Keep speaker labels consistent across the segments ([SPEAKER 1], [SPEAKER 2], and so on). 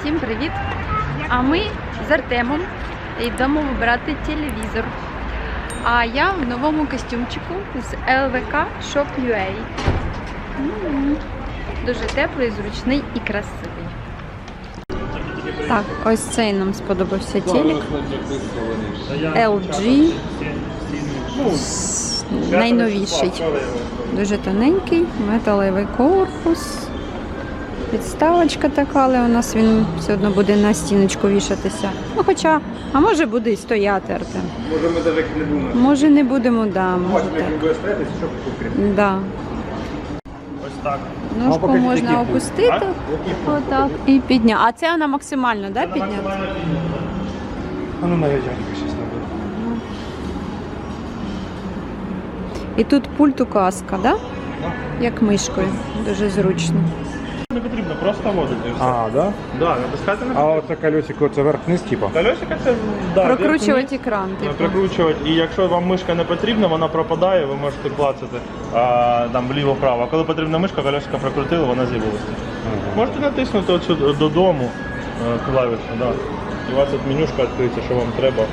[SPEAKER 1] Всім привіт! А ми з Артемом йдемо вибирати телевізор. А я в новому костюмчику з ЛВК Shop UA. Дуже теплий, зручний і красивий. Так, ось цей нам сподобався телек. LG. Найновіший. Дуже тоненький, металевий корпус. Підставочка така, але у нас він все одно буде на стіночку вішатися. Ну, хоча, а може буде і стояти, Артем.
[SPEAKER 2] Може ми навіть не будемо.
[SPEAKER 1] Може не будемо, да, може
[SPEAKER 2] як
[SPEAKER 1] так.
[SPEAKER 2] він буде стояти, щоб покрити.
[SPEAKER 1] Да.
[SPEAKER 2] Ось так.
[SPEAKER 1] Ножку
[SPEAKER 2] покажіть,
[SPEAKER 1] можна
[SPEAKER 2] який пульт.
[SPEAKER 1] опустити, отак, і підняти. А це вона максимально, да, підняти?
[SPEAKER 2] А ну навіть щось не буде.
[SPEAKER 1] І тут пульт указка, да? Як мишкою. Дуже зручно.
[SPEAKER 3] Не потрібно, просто водити.
[SPEAKER 2] А, да?
[SPEAKER 3] Да, натискати на
[SPEAKER 2] А оце колесико, це верх-низ, типа?
[SPEAKER 3] Колесика це да,
[SPEAKER 1] Прокручувати екран. Типу.
[SPEAKER 3] Прокручувати. І якщо вам мишка не потрібна, вона пропадає, ви можете клацати а, там вліво-вправо. А коли потрібна мишка, колесика прокрутили, вона з'явилася. Можете натиснути оцю додому е, клавішу, да. І у вас тут менюшка відкриється, що вам треба.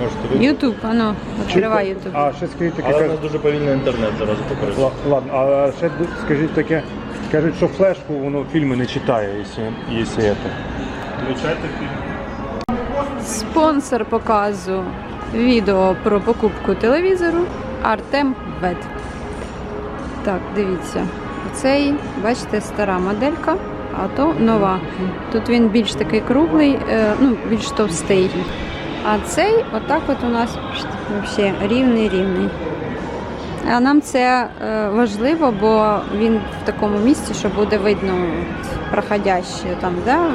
[SPEAKER 3] Можете вибрати.
[SPEAKER 1] Ютуб, ану, відкривай Ютуб.
[SPEAKER 2] А, ще скажіть таке.
[SPEAKER 3] Але у
[SPEAKER 2] каж-
[SPEAKER 3] нас дуже повільний інтернет зараз.
[SPEAKER 2] Ла- Ладно, а ще скажіть таке. Кажуть, що флешку воно фільми не читає, якщо, якщо це.
[SPEAKER 3] Включайте фільм.
[SPEAKER 1] Спонсор показу відео про покупку телевізору Артем Вед. Так, дивіться. Цей, бачите, стара моделька, а то нова. Тут він більш такий круглий, е, ну, більш товстий. А цей, отак от у нас взагалі рівний рівний. А нам це е, важливо, бо він в такому місці, що буде видно проходяще там, да,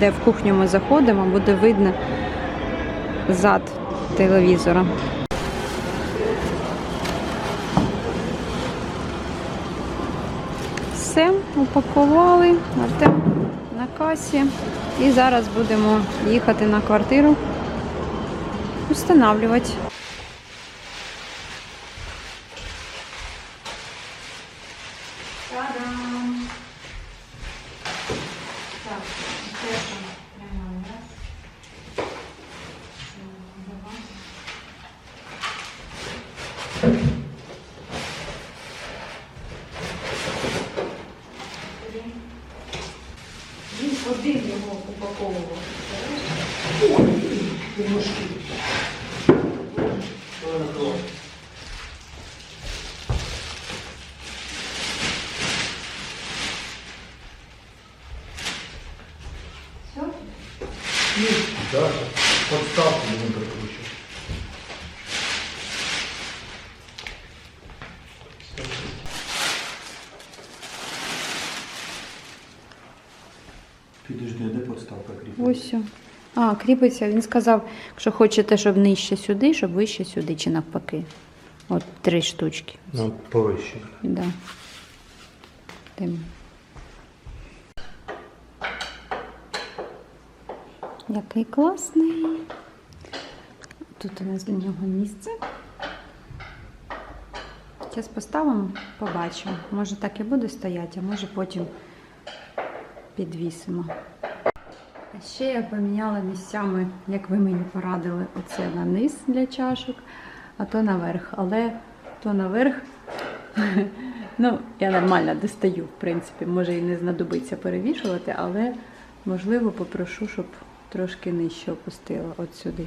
[SPEAKER 1] де в кухню ми заходимо, буде видно зад телевізора. Все, упакували, Артем на касі. І зараз будемо їхати на квартиру, встановлювати. Та-дам! Так, теж прямо раз. Два. Три. Він один його упаковував. Все?
[SPEAKER 2] Подставку не прикручу. Підожди, де подставка кріпиться?
[SPEAKER 1] Ось. о. А, кріпиться. Він сказав, якщо хочете, щоб нижче сюди, щоб вище сюди, чи навпаки. От три штучки.
[SPEAKER 2] Ну, повище.
[SPEAKER 1] Да. Тим. Який класний. Тут у нас для нього місце. Зараз поставимо, побачимо. Може так і буде стояти, а може потім підвісимо. Ще я поміняла місцями, як ви мені порадили, оце на низ для чашок, а то наверх. Але то наверх, ну, я нормально достаю, в принципі, може і не знадобиться перевішувати, але можливо попрошу, щоб трошки нижче опустила от сюди.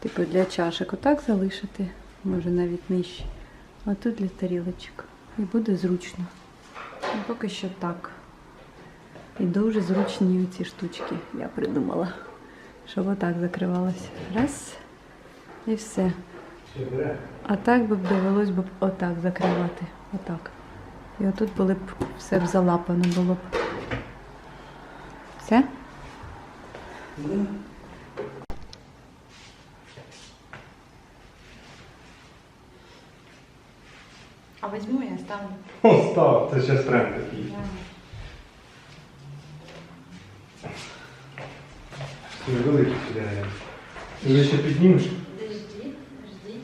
[SPEAKER 1] Типу для чашок отак залишити, може навіть нижче. А тут для тарілочок. І буде зручно. Ну, поки що так. І дуже зручні ці штучки я придумала. Щоб отак закривалося. Раз. І все. А так би б довелось б отак закривати. Отак. І отут були б все б залапано було б. Все? А візьму я ставлю.
[SPEAKER 2] Остав, це ще тренд такий. Великий сюди. Ти ще піднімеш?
[SPEAKER 1] Подожди, подожди.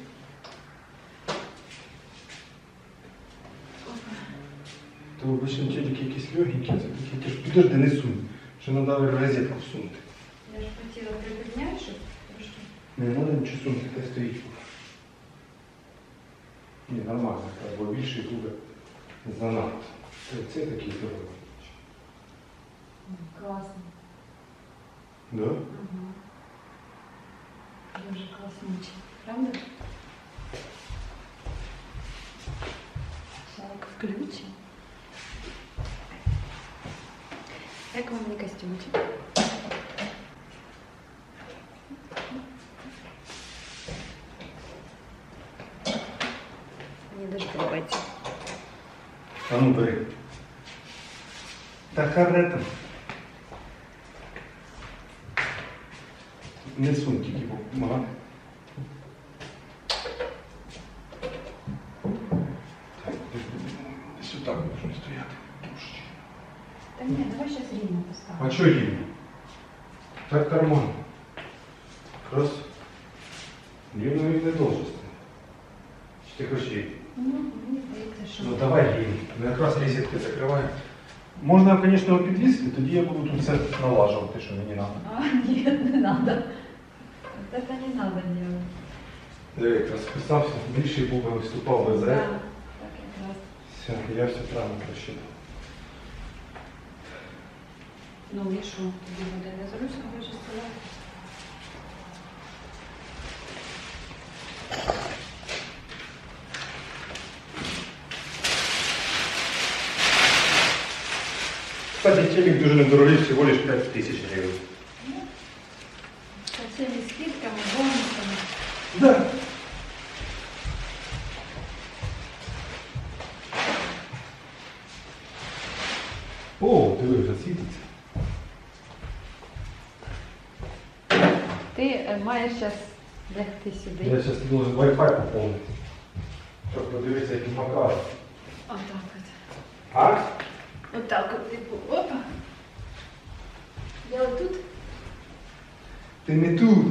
[SPEAKER 2] То обычно телек якісь легенькі, це такі. Ж підожди, не сунь. Що треба розетку всунути.
[SPEAKER 1] Я ж хотіла припідняти, щоб трошки.
[SPEAKER 2] Не треба нічого сунути, хай стоїть. Ні, нормально, бо більше буде занадто. Це, такий дорогий.
[SPEAKER 1] Класно.
[SPEAKER 2] Да?
[SPEAKER 1] Угу. Дуже класнючий. Правда? Так, включимо. Як вам мій костюмчик? Мені дуже подобається.
[SPEAKER 2] А ну бери. Та карета. Не сунь тільки, бо помагати. Так, десь отак можна стояти. Трошечки.
[SPEAKER 1] Та ні, давай щось рівно поставимо.
[SPEAKER 2] А що їм? Так нормально. Якраз рівно він не должен стояти. Чи ти хочеш її?
[SPEAKER 1] Ну, мені здається, що...
[SPEAKER 2] Ну давай їм. Ну якраз розетки закриваю. Можна, звісно, його підвісити, тоді я буду тут все налажувати, що мені треба.
[SPEAKER 1] А, нет, не надо. Вот это не надо делать.
[SPEAKER 2] Диви, якраз списався, більший був би виступав без
[SPEAKER 1] Да,
[SPEAKER 2] реп.
[SPEAKER 1] так якраз.
[SPEAKER 2] Все, я все правильно просчитав.
[SPEAKER 1] Ну і що, тобі буде незручно, хочеш сказати?
[SPEAKER 2] Кстати, телек дуже недорогий, всього лиш 5 тисяч гривень.
[SPEAKER 1] Со всеми скидками, бонусами.
[SPEAKER 2] Да. О, диви, вже світиться.
[SPEAKER 1] Ти е, маєш зараз лягти сюди.
[SPEAKER 2] Я зараз должен Wi-Fi поповнити. Щоб подивитися, які покази.
[SPEAKER 1] Отак от.
[SPEAKER 2] А?
[SPEAKER 1] Отак от, типу, опа. Я отут.
[SPEAKER 2] Ти не тут.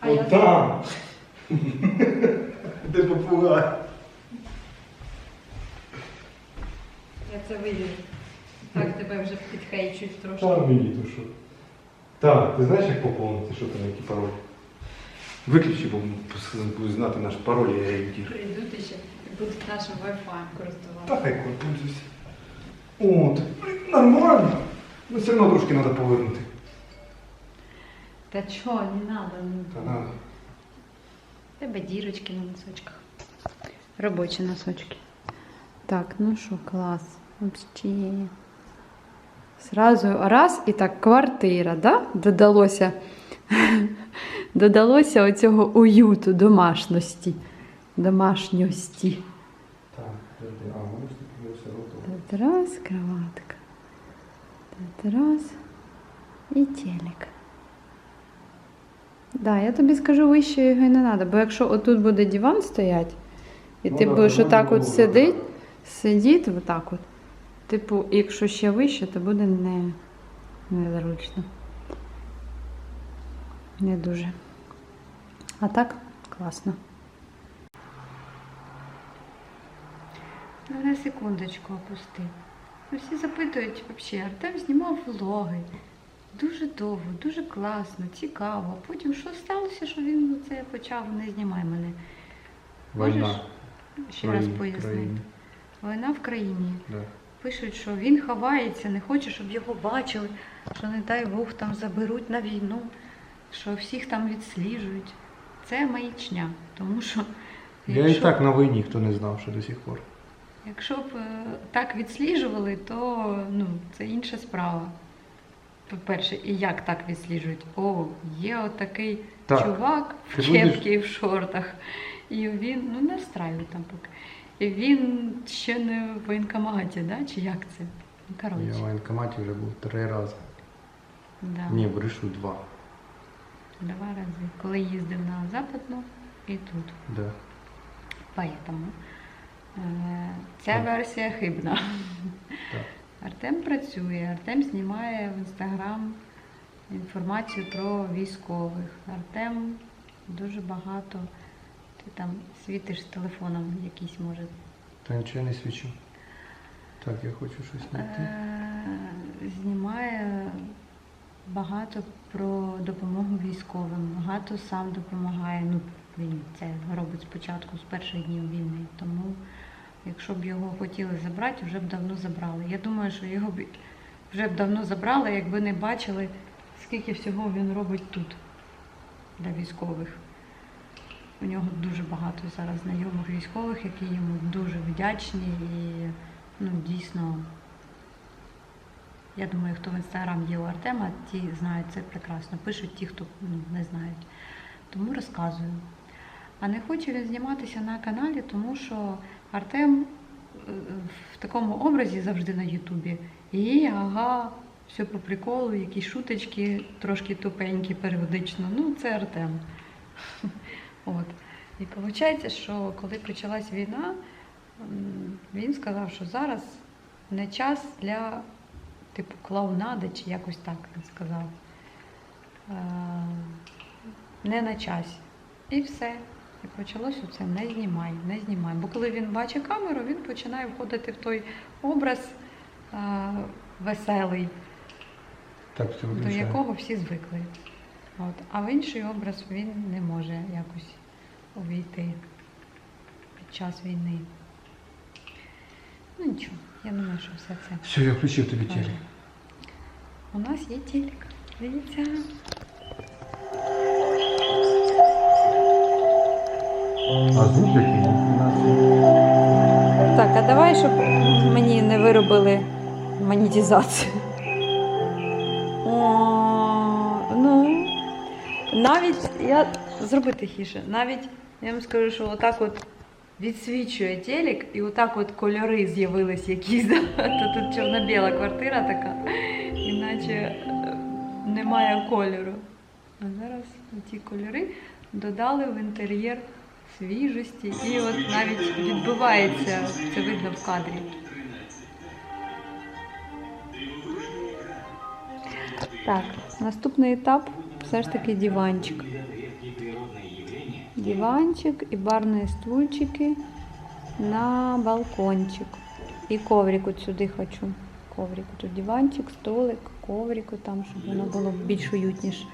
[SPEAKER 1] А я
[SPEAKER 2] От там. Де попугай?
[SPEAKER 1] Я це виріжу. Так, тебе вже підхейчуть трошки.
[SPEAKER 2] Там мені то що. Так, ти знаєш, як поповнити, що там, які паролі? Виключи, бо буду знати наш пароль, я її втір.
[SPEAKER 1] Прийдуть ще і будуть нашим Wi-Fi користуватися.
[SPEAKER 2] Та хай пользуйся. О, так нормально. Ну все одно трошки треба повернути.
[SPEAKER 1] Та чого, не надо. ну.
[SPEAKER 2] Та надо.
[SPEAKER 1] Тебе дірочки на носочках. Робочі носочки. Так, ну що, клас. Вообще. Сразу раз і так квартира, да? Додалося. Додалося оцього уюту, домашності. Домашньості.
[SPEAKER 2] Так.
[SPEAKER 1] Тут раз, кроватка. Тут раз. І телек. Да, я тобі скажу, вище його і не треба, бо якщо отут буде диван стоять, і
[SPEAKER 2] Ну
[SPEAKER 1] ти
[SPEAKER 2] да,
[SPEAKER 1] будеш отак от
[SPEAKER 2] було
[SPEAKER 1] сидіти, отак от. Типу, якщо ще вище, то буде не, незручно. Не дуже. А так класно. Ну, на секундочку опусти. Ну, всі запитують взагалі, Артем знімав влоги. Дуже довго, дуже класно, цікаво. Потім що сталося, що він це почав, не знімай мене. Можеш ще раз пояснити? Війна в країні.
[SPEAKER 2] Да.
[SPEAKER 1] Пишуть, що він ховається, не хоче, щоб його бачили, що не дай Бог там заберуть на війну, що всіх там відсліджують. Це маячня, тому що
[SPEAKER 2] Я і
[SPEAKER 1] якщо-
[SPEAKER 2] так на війні ніхто не знав, що до сих пор.
[SPEAKER 1] Якщо б е, так відсліджували, то ну, це інша справа. По-перше, і як так відсліджують? О, є отакий
[SPEAKER 2] Так.
[SPEAKER 1] чувак в кепці і в шортах. І він, ну не встраює там поки. І він ще не в воєнкоматі, да? чи як це? Ну,
[SPEAKER 2] Я в воєнкоматі вже був три рази.
[SPEAKER 1] Да.
[SPEAKER 2] Ні, брешу два.
[SPEAKER 1] Два рази. Коли їздив на Западну і тут.
[SPEAKER 2] Да.
[SPEAKER 1] Поэтому е, ця версія хибна.
[SPEAKER 2] Так.
[SPEAKER 1] Артем працює, Артем знімає в інстаграм інформацію про військових. Артем дуже багато. Ти там світиш з телефоном якийсь може.
[SPEAKER 2] Та нічого не свічу. Так, я хочу щось знайти.
[SPEAKER 1] Е, знімає багато про допомогу військовим, багато сам допомагає. Ну, він це робить спочатку з перших днів війни. Тому, якщо б його хотіли забрати, вже б давно забрали. Я думаю, що його б вже б давно забрали, якби не бачили, скільки всього він робить тут для військових. У нього дуже багато зараз знайомих військових, які йому дуже вдячні і ну, дійсно. Я думаю, хто в інстаграм є у Артема, ті знають це прекрасно. Пишуть ті, хто ну, не знають. Тому розказую. А не хоче він зніматися на каналі, тому що Артем е, в такому образі завжди на Ютубі. І ага, все по приколу, якісь шуточки, трошки тупенькі періодично. Ну, це Артем. От. І виходить, що коли почалась війна, він сказав, що зараз не час для типу клоунади, чи якось так він сказав. Е, Не на часі. І все. І почалось оце не знімай, не знімай. Бо коли він бачить камеру, він починає входити в той образ е, веселий,
[SPEAKER 2] Так, все
[SPEAKER 1] до якого всі звикли. От. А в інший образ він не може якось увійти під час війни. Ну нічого, я думаю, що все це.
[SPEAKER 2] Все, я включив тобі
[SPEAKER 1] Ладно. У нас є телек. Дивіться.
[SPEAKER 2] А звук який у?
[SPEAKER 1] Так, а давай, щоб мені не виробили монетизацію. О, ну, навіть я зроби тихіше. Навіть я вам скажу, що отак от відсвічує телек, і отак от кольори з'явились якісь. То тут чорно-біла квартира така, іначе е, немає кольору. А зараз ці кольори додали в інтер'єр свіжості і от навіть відбивається, це видно в кадрі. Так, наступний етап все ж таки диванчик. Диванчик і барні стульчики на балкончик. І коврик от сюди хочу. Коврик. Тут диванчик, столик, коврик там, щоб воно було більш уютніше.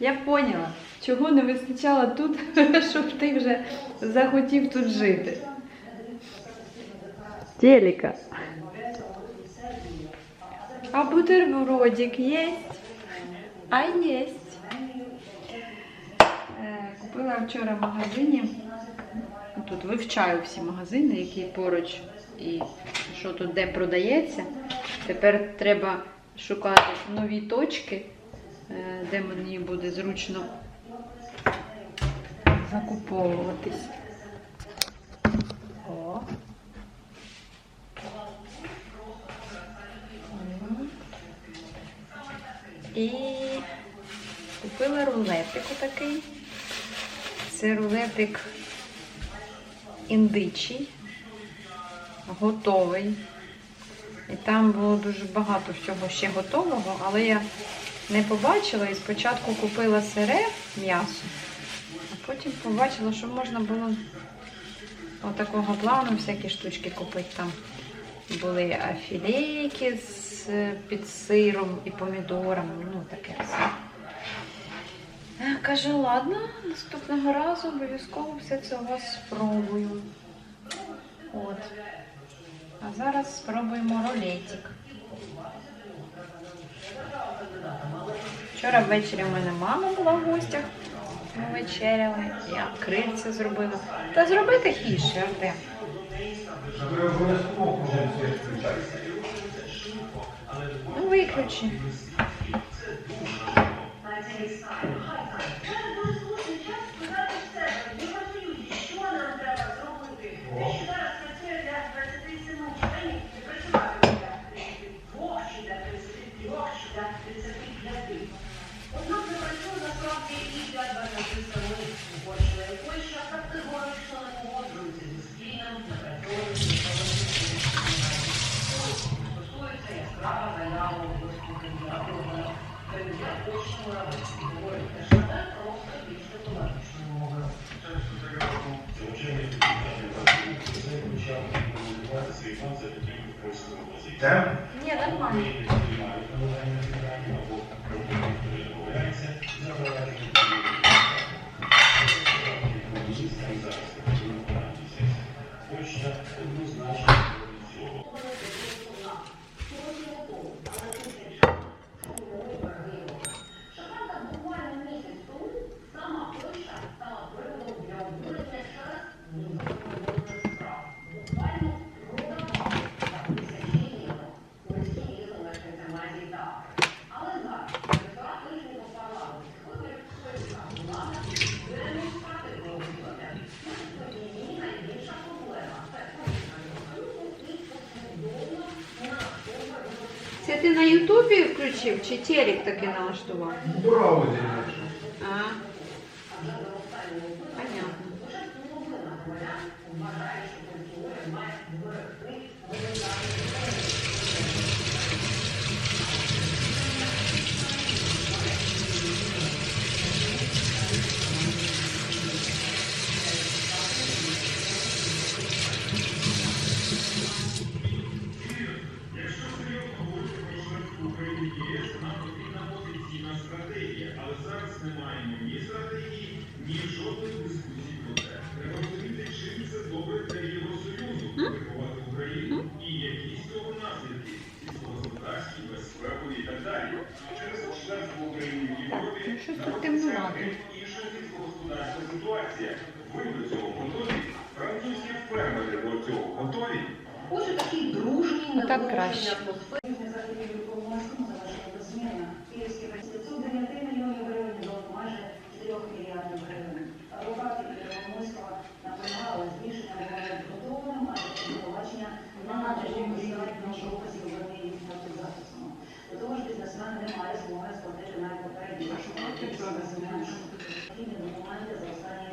[SPEAKER 1] Я поняла, чого не вистачало тут, щоб ти вже захотів тут жити. Телека. А бутербродик есть? А есть. Е, Купила вчора в магазині. Тут вивчаю всі магазини, які поруч і що тут де продається. Тепер треба шукати нові точки, де мені буде зручно закуповуватись. О. І купила рулетик отакий. Це рулетик індичий, готовий. І там було дуже багато всього ще готового, але я не побачила і спочатку купила сире м'ясо, а потім побачила, що можна було отакого плану всякі штучки купити. Там були філейки з під сиром і помідорами, ну таке все. Е, Кажу, ладно, наступного разу обов'язково все це у вас спробую. От. А зараз спробуємо рулетик. Вчора ввечері в мене мама була в гостях. Ми вечеряли, я крильця зробила. Та зроби тихіше, Артем. Ну, виключи.
[SPEAKER 2] Так?
[SPEAKER 1] Ні, нормально. Точно однозначно. Чи телек таки налаштував?
[SPEAKER 2] Браузер. дядя.
[SPEAKER 1] А. Понятно. Так, ну щось тут темнувато.
[SPEAKER 4] Ось такий дружній
[SPEAKER 1] Отак краще.
[SPEAKER 4] Київський 509 мільйонів гривень до майже 4 мільярдів гривень. Адвокати Коломойського наполягали збільшення підготовленим, а також побачення на надружні визнають нашого офісі оборони проти захисту. До того не має змоги сплатити навіть попередні документи за останні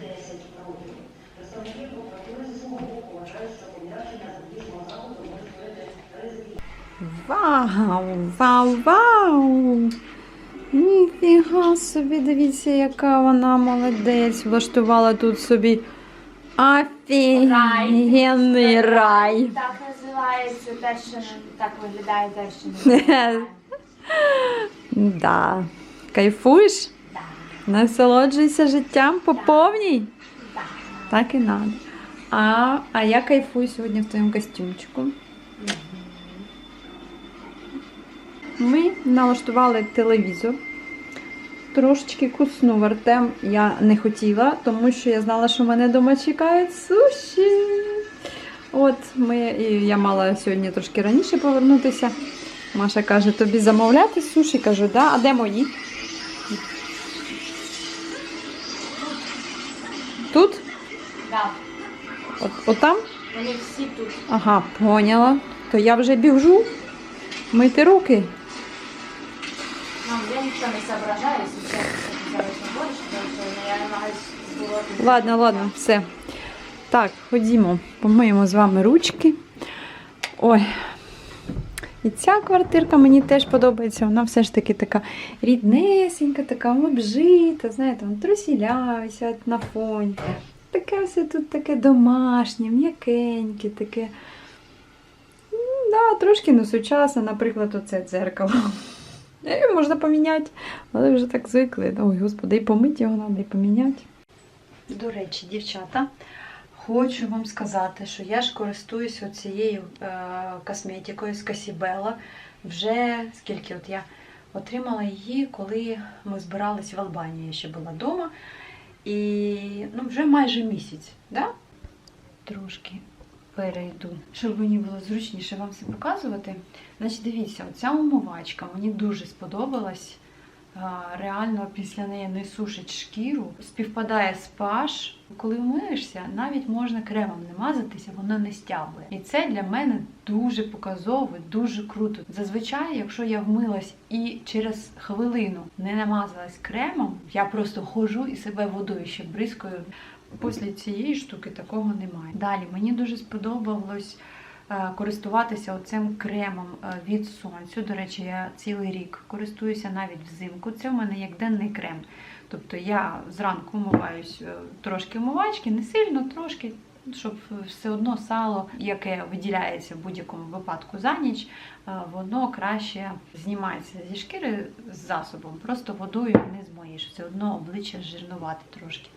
[SPEAKER 4] 10 років. Представники прокуратури зі свого боку вважають, що пом'якшення запобіжного заходу може створити ризики
[SPEAKER 1] Вау, вау, вау! Ніфіга собі, дивіться, яка вона молодець. Влаштувала тут собі офігенний рай.
[SPEAKER 5] Так називається те, що так виглядає те, що не виглядає.
[SPEAKER 1] Да. Кайфуєш?
[SPEAKER 5] Да.
[SPEAKER 1] Насолоджуйся життям по повній?
[SPEAKER 5] Так.
[SPEAKER 1] Так і надо. А, а я кайфую сьогодні в твоєму костюмчику. Ми налаштували телевізор. Трошечки куснув Артем. Я не хотіла, тому що я знала, що мене вдома чекають суші. От ми, і я мала сьогодні трошки раніше повернутися. Маша каже, тобі замовляти суші? Кажу, да. А де мої? Тут?
[SPEAKER 5] Да.
[SPEAKER 1] От, отам?
[SPEAKER 5] Вони всі тут.
[SPEAKER 1] Ага, поняла. То я вже біжу мити руки.
[SPEAKER 5] Ну, я нічого не соображаю, якщо зараз не я намагаюся збороти.
[SPEAKER 1] Ладно, ладно, все. Так, ходімо, помиємо з вами ручки. Ой. І ця квартирка мені теж подобається. Вона все ж таки така ріднесенька, така обжита. Знаєте, вон трусіля висять на фоні. Таке все тут таке домашнє, м'якеньке, таке. Да, трошки не сучасне, наприклад, оце дзеркало. Е, Можна поміняти, але вже так звикли. Ой, господи, і помити його треба, і поміняти. До речі, дівчата, хочу вам сказати, що я ж користуюся цією е, косметикою з Касібела. Вже скільки от я отримала її, коли ми збирались в Албанії. Я ще була вдома. І ну, вже майже місяць, да? Трошки перейду, щоб мені було зручніше вам все показувати. Значить, дивіться, оця умивачка мені дуже сподобалась. Реально після неї не сушить шкіру, співпадає з паш. Коли вмиєшся, навіть можна кремом не мазатися, воно не стягує. І це для мене дуже показово, дуже круто. Зазвичай, якщо я вмилась і через хвилину не намазалась кремом, я просто ходжу і себе водою ще бризкою. Після цієї штуки такого немає. Далі мені дуже сподобалось користуватися оцим кремом е, від сонцю. До речі, я цілий рік користуюся навіть взимку. Це в мене як денний крем. Тобто я зранку вмиваюсь е, трошки вмивачки, не сильно, трошки щоб все одно сало, яке виділяється в будь-якому випадку за ніч, е, воно краще знімається зі шкіри з засобом. Просто водою не змоїш. Все одно обличчя жирнувати трошки.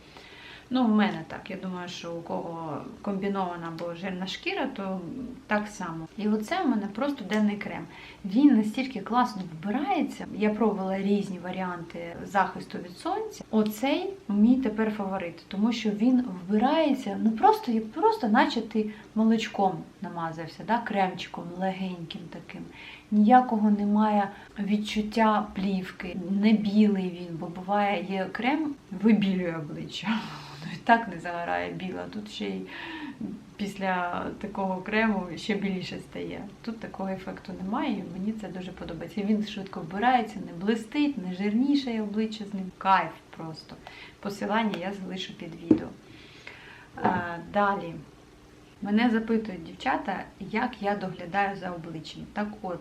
[SPEAKER 1] Ну, у мене так. Я думаю, що у кого комбінована або жирна шкіра, то так само. І оце у мене просто денний крем. Він настільки класно вбирається. Я пробувала різні варіанти захисту від сонця. Оцей мій тепер фаворит, тому що він вбирається ну просто просто, наче ти молочком намазався, да? кремчиком легеньким таким. Ніякого немає відчуття плівки, не білий він, бо буває є крем, вибілює обличчя. Воно і так не загорає біла. Тут ще й після такого крему ще біліше стає. Тут такого ефекту немає, і мені це дуже подобається. Він швидко вбирається, не блистить, не жирніше обличчя з ним. Кайф просто. Посилання я залишу під відео. А, далі. Мене запитують дівчата, як я доглядаю за обличчям. Так от,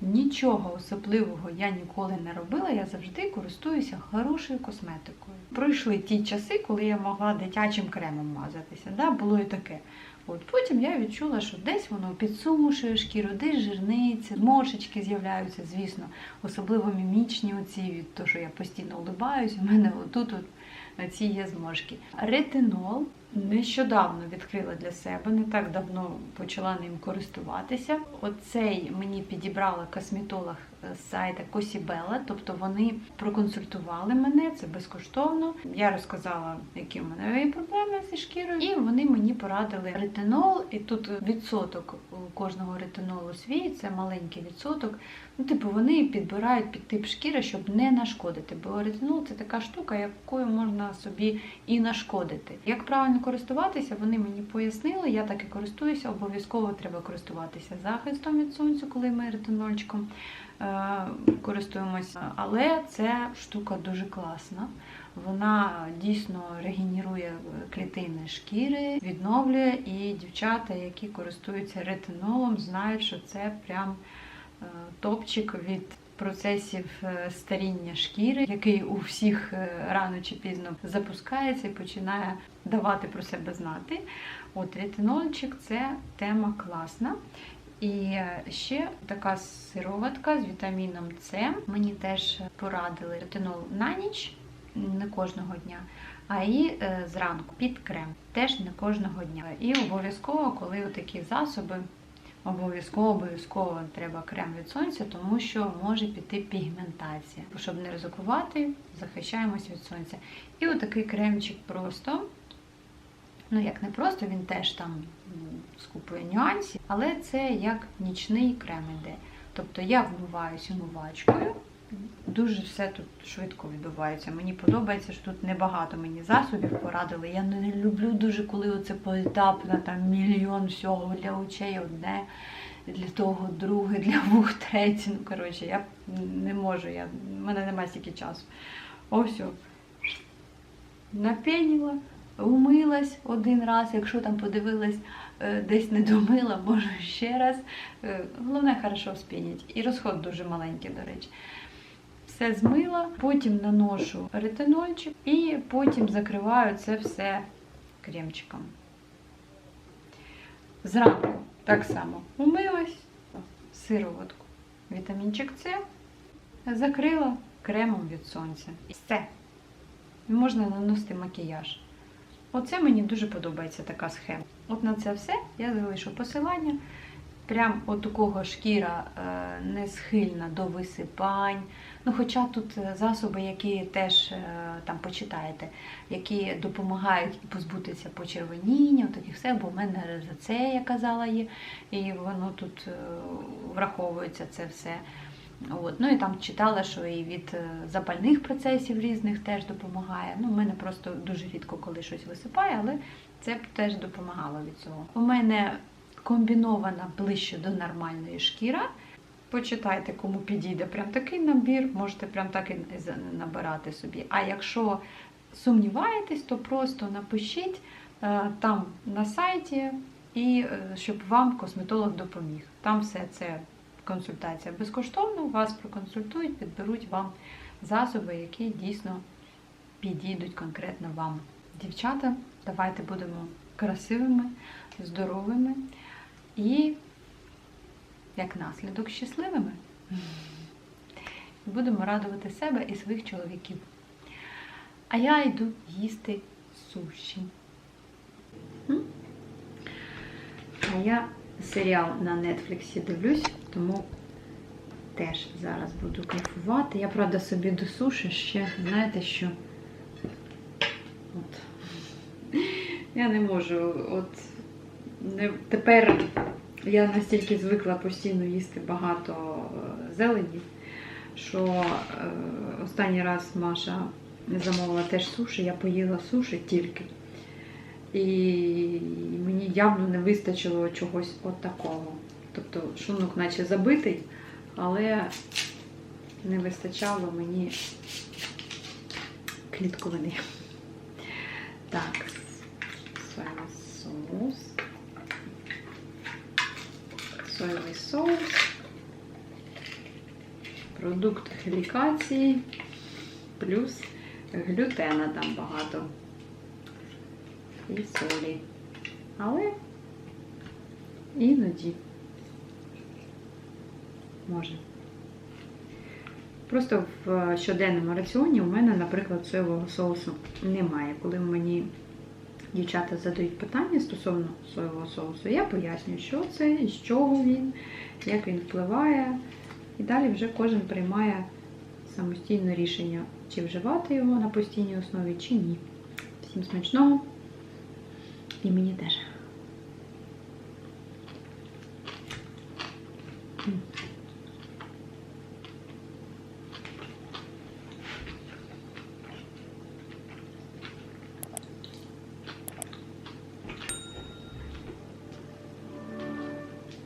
[SPEAKER 1] нічого особливого я ніколи не робила, я завжди користуюся хорошою косметикою. Пройшли ті часи, коли я могла дитячим кремом мазатися. Да? Було і таке. От потім я відчула, що десь воно підсушує шкіру, десь жирниці, зморшечки з'являються, звісно, особливо мімічні оці від того, що я постійно улибаюсь, у мене отут от ці є зморшки. Ретинол нещодавно відкрила для себе, не так давно почала ним користуватися. Оцей мені підібрала косметолог з сайта Косібела, тобто вони проконсультували мене, це безкоштовно. Я розказала, які в мене є проблеми зі шкірою, і вони мені порадили ретинол. І тут відсоток у кожного ретинолу свій, це маленький відсоток. Ну, типу, вони підбирають під тип шкіри, щоб не нашкодити. Бо ретинол це така штука, якою можна собі і нашкодити. Як правильно користуватися, вони мені пояснили. Я так і користуюся. Обов'язково треба користуватися захистом від сонця, коли ми ретинольчиком е, користуємося. Але ця штука дуже класна. Вона дійсно регенерує клітини шкіри, відновлює, і дівчата, які користуються ретинолом, знають, що це прям топчик від процесів е, старіння шкіри, який у всіх е, рано чи пізно запускається і починає давати про себе знати. От ретинольчик це тема класна. І е, ще така сироватка з вітаміном С. Мені теж порадили ретинол на ніч, не кожного дня, а і е, зранку під крем, теж не кожного дня. І обов'язково, коли такі засоби, обов'язково обов'язково треба крем від сонця, тому що може піти пігментація. Щоб не ризикувати, захищаємось від сонця. І отакий кремчик просто. Ну, як не просто, він теж там скупує з купою нюансів, але це як нічний крем іде. Тобто я вмиваюся умивачкою, дуже все тут швидко відбувається. Мені подобається, що тут небагато мені засобів порадили. Я не люблю дуже, коли оце поетапно, там мільйон всього для очей одне, для того друге, для вух третє. Ну, коротше, я не можу, я, в мене немає стільки часу. Ось. Напеніла, умилась один раз, якщо там подивилась, е, десь не домила, можу ще раз. Е, Головне, хорошо спінять. І розход дуже маленький, до речі. Все змила, потім наношу ретинольчик і потім закриваю це все кремчиком. Зранку так само умилась, сироватку, вітамінчик С, закрила кремом від сонця. І все. Можна наносити макіяж. Оце мені дуже подобається така схема. От на це все я залишу посилання. Прям от у кого шкіра е, не схильна до висипань. Ну, хоча тут е, засоби, які теж е, там почитаєте, які допомагають позбутися почервоніння, таких все, бо в мене РЗЦ, я казала, є, і воно тут е, враховується це все. От. Ну і там читала, що і від запальних процесів різних теж допомагає. Ну, у мене просто дуже рідко коли щось висипає, але це б теж допомагало від цього. У мене комбінована ближче до нормальної шкіра. Почитайте, кому підійде прям такий набір, можете прям так і набирати собі. А якщо сумніваєтесь, то просто напишіть е, там на сайті, і е, щоб вам косметолог допоміг. Там все це консультація безкоштовно, вас проконсультують, підберуть вам засоби, які дійсно підійдуть конкретно вам. Дівчата, давайте будемо красивими, здоровими і, як наслідок, щасливими. Будемо радувати себе і своїх чоловіків. А я йду їсти суші. А я серіал на Нетфліксі дивлюсь, тому теж зараз буду кайфувати. Я, правда, собі до суші ще, знаєте що? От. Я не можу. От не, тепер я настільки звикла постійно їсти багато е, зелені, що е, останній раз Маша замовила теж суші, я поїла суші тільки. І мені явно не вистачило чогось от такого. Тобто шлунок наче забитий, але не вистачало мені клітковини. Так, соєвий соус. Соєвий соус. Продукт глікації. Плюс глютена там багато. І солі. Але іноді може. Просто в щоденному раціоні у мене, наприклад, соєвого соусу немає. Коли мені дівчата задають питання стосовно соєвого соусу, я пояснюю, що це, з чого він, як він впливає. І далі вже кожен приймає самостійне рішення, чи вживати його на постійній основі, чи ні. Всім смачного і мені теж.